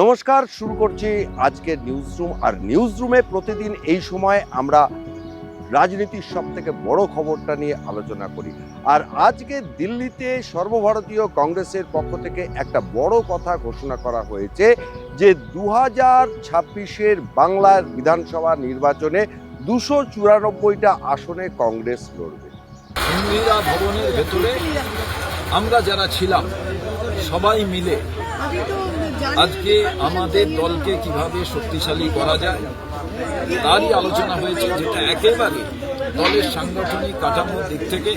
নমস্কার, শুরু করছি আজকের নিউজ রুম আর নিউজ রুমে প্রতিদিন এই সময় আমরা রাজনীতির সব থেকে বড় খবরটা নিয়ে আলোচনা করি। আর আজকে দিল্লিতে সর্বভারতীয় কংগ্রেসের পক্ষ থেকে একটা বড় কথা ঘোষণা করা হয়েছে যে দু হাজার ছাব্বিশের বাংলার বিধানসভা নির্বাচনে দুশো চুরানব্বইটা আসনে কংগ্রেস লড়বে। ইন্দিরা ভবনের ভেতরে আমরা যারা ছিলাম, সবাই মিলে আজকে আমাদের দলকে কীভাবে শক্তিশালী করা যায়, তারই আলোচনা হয়েছে যেটা একেবারে দলের সাংগঠনিক কাঠামোর দিক থেকে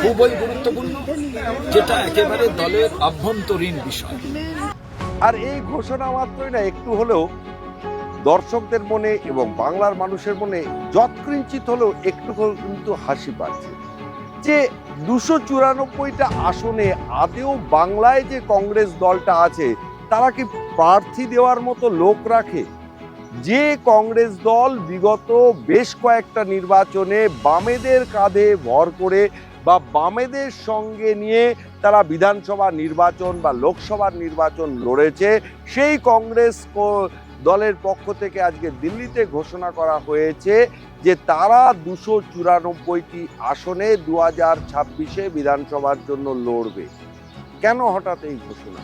খুবই গুরুত্বপূর্ণ, যেটা একেবারে দলের আভ্যন্তরীণ বিষয়। আর এই ঘোষণা মাত্রই না, একটু হলেও দর্শকদের মনে এবং বাংলার মানুষের মনে যৎকিঞ্চিত হলেও একটু কিন্তু হাসি পাচ্ছে যে দুশো চুরানব্বইটা আসনে আদেও বাংলায় যে কংগ্রেস দলটা আছে, তারা কি প্রার্থী দেওয়ার মতো লোক রাখে? যে কংগ্রেস দল বিগত বেশ কয়েকটা নির্বাচনে বামেদের কাঁধে ভর করে বা বামেদের সঙ্গে নিয়ে তারা বিধানসভা নির্বাচন বা লোকসভার নির্বাচন লড়েছে, সেই কংগ্রেস দলের পক্ষ থেকে আজকে দিল্লিতে ঘোষণা করা হয়েছে যে তারা দুশো চুরানব্বইটি আসনে দু হাজার ছাব্বিশে বিধানসভার জন্য লড়বে। কেন হঠাৎ এই ঘোষণা?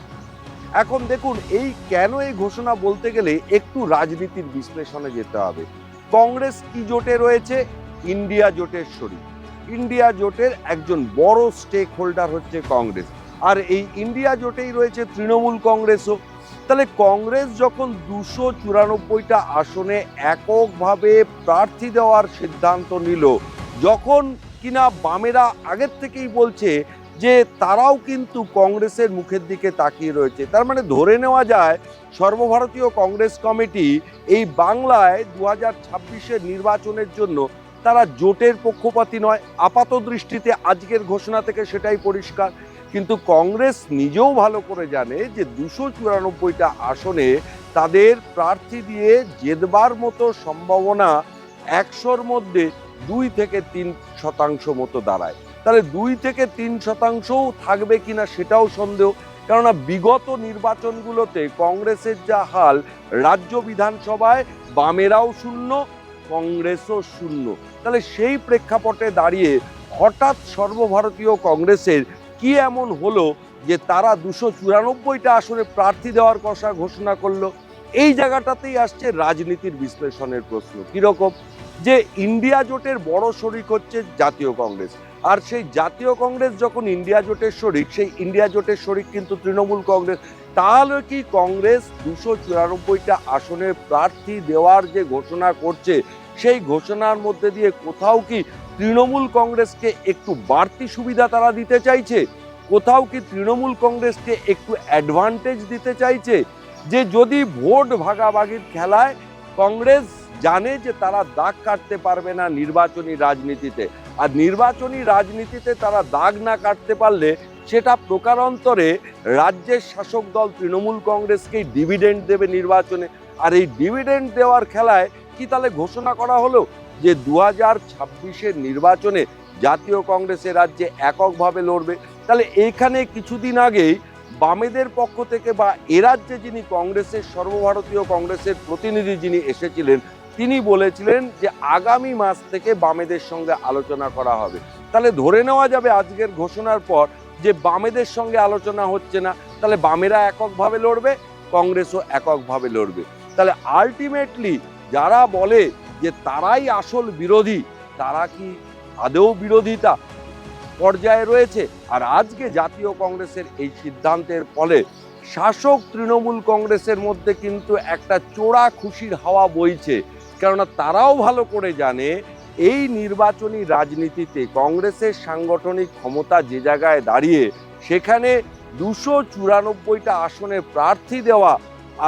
এখন দেখুন, এই কেন এই ঘোষণা বলতে গেলে একটু রাজনীতির বিশ্লেষণে যেতে হবে। কংগ্রেস কি জোটে রয়েছে? ইন্ডিয়া জোটের শরীর। ইন্ডিয়া জোটের একজন বড় স্টেক হোল্ডার হচ্ছে কংগ্রেস। আর এই ইন্ডিয়া জোটেই রয়েছে তৃণমূল কংগ্রেসও। তাহলে কংগ্রেস যখন দুশো চুরানব্বইটা আসনে এককভাবে প্রার্থী দেওয়ার সিদ্ধান্ত নিল, যখন কিনা বামেরা আগের থেকেই বলছে যে তারাও কিন্তু কংগ্রেসের মুখের দিকে তাকিয়ে রয়েছে। তার মানে ধরে নেওয়া যায় সর্বভারতীয় কংগ্রেস কমিটি এই বাংলায় দু হাজার নির্বাচনের জন্য তারা জোটের পক্ষপাতী নয়, আপাত দৃষ্টিতে আজকের ঘোষণা থেকে সেটাই পরিষ্কার। কিন্তু কংগ্রেস নিজেও ভালো করে জানে যে দুশো চুরানব্বইটা আসনে তাদের প্রার্থী দিয়ে জেতবার মতো সম্ভাবনা একশোর মধ্যে দুই থেকে তিন শতাংশ মতো দাঁড়ায়। তাহলে দুই থেকে তিন শতাংশও থাকবে কিনা সেটাও সন্দেহ। কেননা বিগত নির্বাচনগুলোতে কংগ্রেসের যা হাল, রাজ্য বিধানসভায় বামেরাও শূন্য, কংগ্রেসও শূন্য। তাহলে সেই প্রেক্ষাপটে দাঁড়িয়ে হঠাৎ সর্বভারতীয় কংগ্রেসের কি এমন হলো যে তারা দুশো চুরানব্বইটা আসনে প্রার্থী দেওয়ার কথা ঘোষণা করল? এই জায়গাটাতেই আসছে রাজনীতির বিশ্লেষণের প্রশ্ন। কীরকম? যে ইন্ডিয়া জোটের বড় শরিক হচ্ছে জাতীয় কংগ্রেস। আর সেই জাতীয় কংগ্রেস যখন ইন্ডিয়া জোটের শরিক, সেই ইন্ডিয়া জোটের শরিক কিন্তু তৃণমূল কংগ্রেস। তাহলে কি কংগ্রেস দুশো চুরানব্বইটা আসনে প্রার্থী দেওয়ার যে ঘোষণা করছে সেই ঘোষণার মধ্যে দিয়ে কোথাও কি তৃণমূল কংগ্রেসকে একটু বাড়তি সুবিধা তারা দিতে চাইছে? কোথাও কি তৃণমূল কংগ্রেসকে একটু অ্যাডভান্টেজ দিতে চাইছে? যে যদি ভোট ভাগাভাগির খেলায় কংগ্রেস জানে যে তারা দাগ কাটতে পারবে না নির্বাচনী রাজনীতিতে। আর নির্বাচনী রাজনীতিতে তারা দাগ না কাটতে পারলে সেটা প্রকারান্তরে রাজ্যের শাসক দল তৃণমূল কংগ্রেসকেই ডিভিডেন্ড দেবে নির্বাচনে। আর এই ডিভিডেন্ড দেওয়ার খেলায় কি তাহলে ঘোষণা করা হলো যে দু হাজার ছাব্বিশের নির্বাচনে জাতীয় কংগ্রেসের রাজ্যে এককভাবে লড়বে? তাহলে এইখানে কিছুদিন আগেই বামেদের পক্ষ থেকে বা এ রাজ্যে যিনি কংগ্রেসের, সর্বভারতীয় কংগ্রেসের প্রতিনিধি যিনি এসেছিলেন, তিনি বলেছিলেন যে আগামী মাস থেকে বামেদের সঙ্গে আলোচনা করা হবে। তাহলে ধরে নেওয়া যাবে আজকের ঘোষণার পর যে বামেদের সঙ্গে আলোচনা হচ্ছে না, তাহলে বামেরা এককভাবে লড়বে, কংগ্রেসও এককভাবে লড়বে। তাহলে আলটিমেটলি যারা বলে যে তারাই আসল বিরোধী, তারা কি আদৌ বিরোধিতা পর্যায়ে রয়েছে? আর আজকে জাতীয় কংগ্রেসের এই সিদ্ধান্তের ফলে শাসক তৃণমূল কংগ্রেসের মধ্যে কিন্তু একটা চোরা খুশির হাওয়া বইছে। কেননা তারাও ভালো করে জানে, এই নির্বাচনী রাজনীতিতে কংগ্রেসের সাংগঠনিক ক্ষমতা যে জায়গায় দাঁড়িয়ে, সেখানে দুশো চুরানব্বইটা আসনে প্রার্থী দেওয়া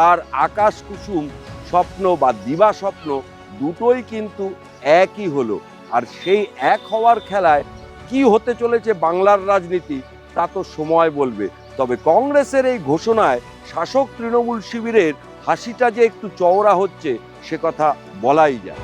আর আকাশ কুসুম স্বপ্ন বা দিবা স্বপ্ন দুটোই কিন্তু একই হলো। আর সেই এক হওয়ার খেলায় কি হতে চলেছে বাংলার রাজনীতি, তা তো সময় বলবে। তবে কংগ্রেসের এই ঘোষণায় শাসক তৃণমূল শিবিরের হাসিটা যে একটু চওড়া হচ্ছে, সে কথা বলাই যায়।